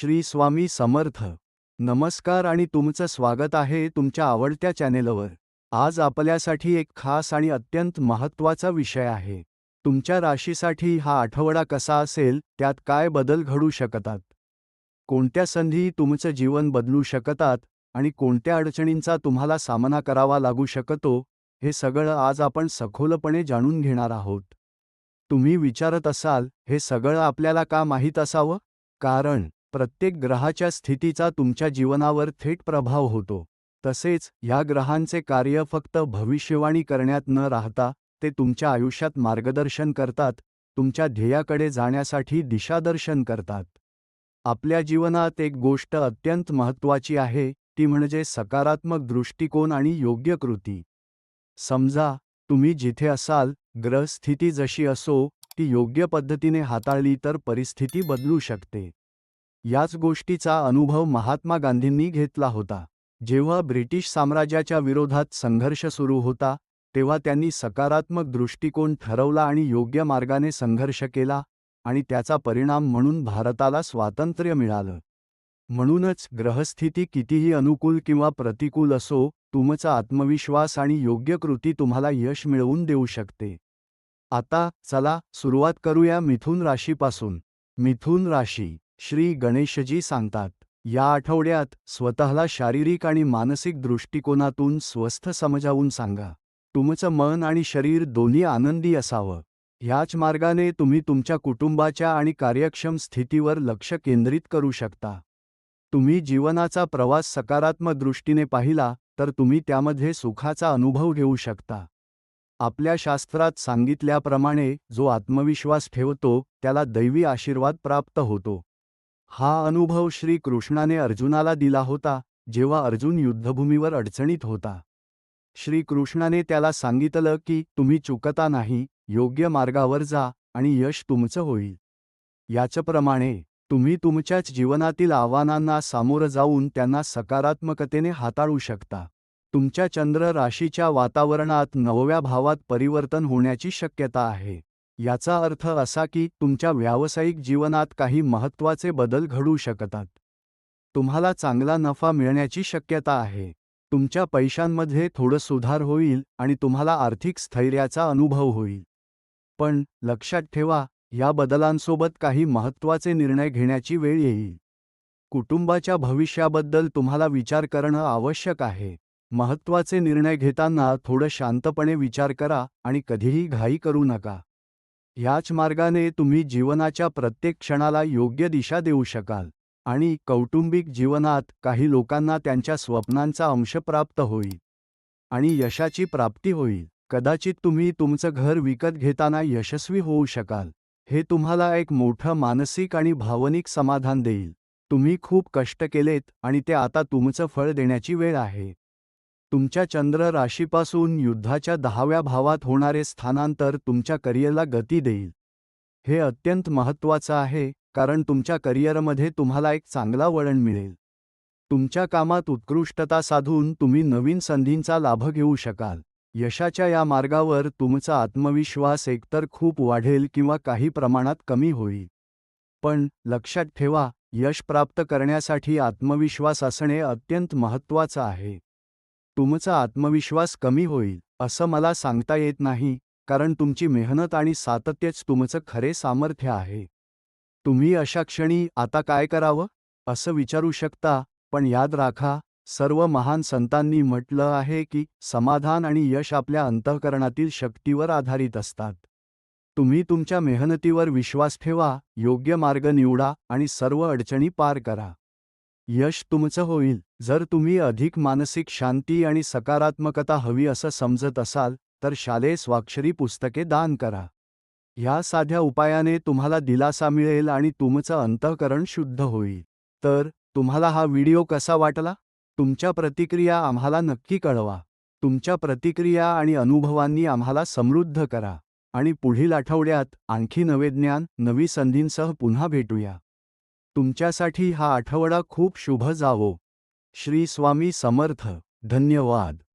श्री स्वामी समर्थ. नमस्कार आणि तुमचं स्वागत आहे तुमच्या आवडत्या चॅनेलवर. आज आपल्यासाठी एक खास आणि अत्यंत महत्त्वाचा विषय आहे. तुमच्या राशीसाठी हा आठवडा कसा असेल त्यात काय बदल घडू शकतात? कोणत्या संधी तुमचं जीवन बदलू शकतात आणि कोणत्या अडचणींचा तुम्हाला सामना करावा लागू शकतो हे सगळं आज आपण सखोलपणे जाणून घेणार आहोत. तुम्ही विचारत असाल हे सगळं आपल्याला का माहीत असावं? कारण प्रत्येक ग्रहाच्या स्थितीचा तुमच्या जीवनावर थेट प्रभाव होतो. तसेच ह्या ग्रहांचे कार्य फक्त भविष्यवाणी करण्यात न राहता ते तुमच्या आयुष्यात मार्गदर्शन करतात तुमच्या ध्येयाकडे जाण्यासाठी दिशादर्शन करतात. आपल्या जीवनात एक गोष्ट अत्यंत महत्त्वाची आहे ती म्हणजे सकारात्मक दृष्टिकोन आणि योग्य कृती. समजा तुम्ही जिथे असाल ग्रहस्थिती जशी असो ती योग्य पद्धतीने हाताळली तर परिस्थिती बदलू शकते. याच गोष्टीचा अनुभव महात्मा गांधींनी घेतला होता. जेव्हा ब्रिटिश साम्राज्याच्या विरोधात संघर्ष सुरू होता तेव्हा त्यांनी सकारात्मक दृष्टिकोन ठरवला आणि योग्य मार्गाने संघर्ष केला आणि त्याचा परिणाम म्हणून भारताला स्वातंत्र्य मिळालं. म्हणूनच ग्रहस्थिती कितीही अनुकूल किंवा प्रतिकूल असो तुमचा आत्मविश्वास आणि योग्य कृती तुम्हाला यश मिळवून देऊ शकते. आता चला सुरुवात करूया मिथुन राशीपासून. मिथुन राशी श्री गणेशजी सांगतात या आठवड्यात स्वतःला शारीरिक आणि मानसिक दृष्टिकोनातून स्वस्थ समजावून सांगा. तुमचं मन आणि शरीर दोन्ही आनंदी असावं. ह्याच मार्गाने तुम्ही तुमच्या कुटुंबाच्या आणि कार्यक्षम स्थितीवर लक्ष केंद्रित करू शकता. तुम्ही जीवनाचा प्रवास सकारात्मक दृष्टीने पाहिला तर तुम्ही त्यामध्ये सुखाचा अनुभव घेऊ शकता. आपल्या शास्त्रात सांगितल्याप्रमाणे जो आत्मविश्वास ठेवतो त्याला दैवी आशीर्वाद प्राप्त होतो. हा अनुभव श्री कृष्णाने अर्जुनाला दिला होता जेव्हा अर्जुन युद्धभूमीवर अडचणीत होता. श्री कृष्णाने त्याला सांगितलं की तुम्ही चुकता नाही योग्य मार्गावर जा आणि यश तुमचं होईल. याचप्रमाणे तुम्ही तुमच्याच जीवनातील आव्हानांना सामोरं जाऊन त्यांना सकारात्मकतेने हाताळू शकता. तुमच्या चंद्र राशीच्या वातावरणात नवव्या भावात परिवर्तन होण्याची शक्यता आहे. याचा अर्थ असा की तुमच्या व्यावसायिक जीवनात काही महत्त्वाचे बदल घडू शकतात. तुम्हाला चांगला नफा मिळण्याची शक्यता आहे. तुमच्या पैशांमध्ये थोडं सुधार होईल आणि तुम्हाला आर्थिक स्थैर्याचा अनुभव होईल. पण लक्षात ठेवा या बदलांसोबत काही महत्त्वाचे निर्णय घेण्याची वेळ येईल. कुटुंबाच्या भविष्याबद्दल तुम्हाला विचार करणं आवश्यक आहे. महत्त्वाचे निर्णय घेताना थोडं शांतपणे विचार करा आणि कधीही घाई करू नका. ह्याच मार्गाने तुम्ही जीवनाच्या प्रत्येक क्षणाला योग्य दिशा देऊ शकाल आणि कौटुंबिक जीवनात काही लोकांना त्यांच्या स्वप्नांचा अंश प्राप्त होईल आणि यशाची प्राप्ती होईल. कदाचित तुम्ही तुमचं घर विकत घेताना यशस्वी होऊ शकाल. हे तुम्हाला एक मोठं मानसिक आणि भावनिक समाधान देईल. तुम्ही खूप कष्ट केलेत आणि ते आता तुमचं फळ देण्याची वेळ आहे. तुमच्या चंद्र राशीपासून युद्धाच्या दहाव्या भावात होणारे स्थानांतर तुमच्या करिअरला गती देईल. हे अत्यंत महत्त्वाचं आहे कारण तुमच्या करिअरमध्ये तुम्हाला एक चांगला वळण मिळेल. तुमच्या कामात उत्कृष्टता साधून तुम्ही नवीन संधींचा लाभ घेऊ शकाल. यशाच्या या मार्गावर तुमचा आत्मविश्वास एकतर खूप वाढेल किंवा काही प्रमाणात कमी होईल. पण लक्षात ठेवा यश प्राप्त करण्यासाठी आत्मविश्वास असणे अत्यंत महत्त्वाचं आहे. तुमचा आत्मविश्वास कमी होईल असं मला सांगता येत नाही कारण तुमची मेहनत आणि सातत्यच तुमचं खरे सामर्थ्य आहे. तुम्ही अशा क्षणी आता काय करावं? असं विचारू शकता पण याद राखा सर्व महान संतांनी म्हटलं आहे की समाधान आणि यश आपल्या अंतःकरणातील शक्तीवर आधारित असतात. तुम्ही तुमच्या मेहनतीवर विश्वास ठेवा योग्य मार्ग निवडा आणि सर्व अडचणी पार करा. यश तुमचं होईल. जर तुम्ही अधिक मानसिक शांती आणि सकारात्मकता हवी असं समजत असाल तर शालेय स्वाक्षरी पुस्तके दान करा. ह्या साध्या उपायाने तुम्हाला दिलासा मिळेल आणि तुमचं अंतःकरण शुद्ध होईल. तर तुम्हाला हा व्हिडिओ कसा वाटला? तुमच्या प्रतिक्रिया आम्हाला नक्की कळवा. तुमच्या प्रतिक्रिया आणि अनुभवांनी आम्हाला समृद्ध करा. आणि पुढील आठवड्यात आणखी नवे ज्ञान नवी संधींसह पुन्हा भेटूया. तुमच्यासाठी हा आठवडा खूप शुभ जावो. श्री स्वामी समर्थ. धन्यवाद.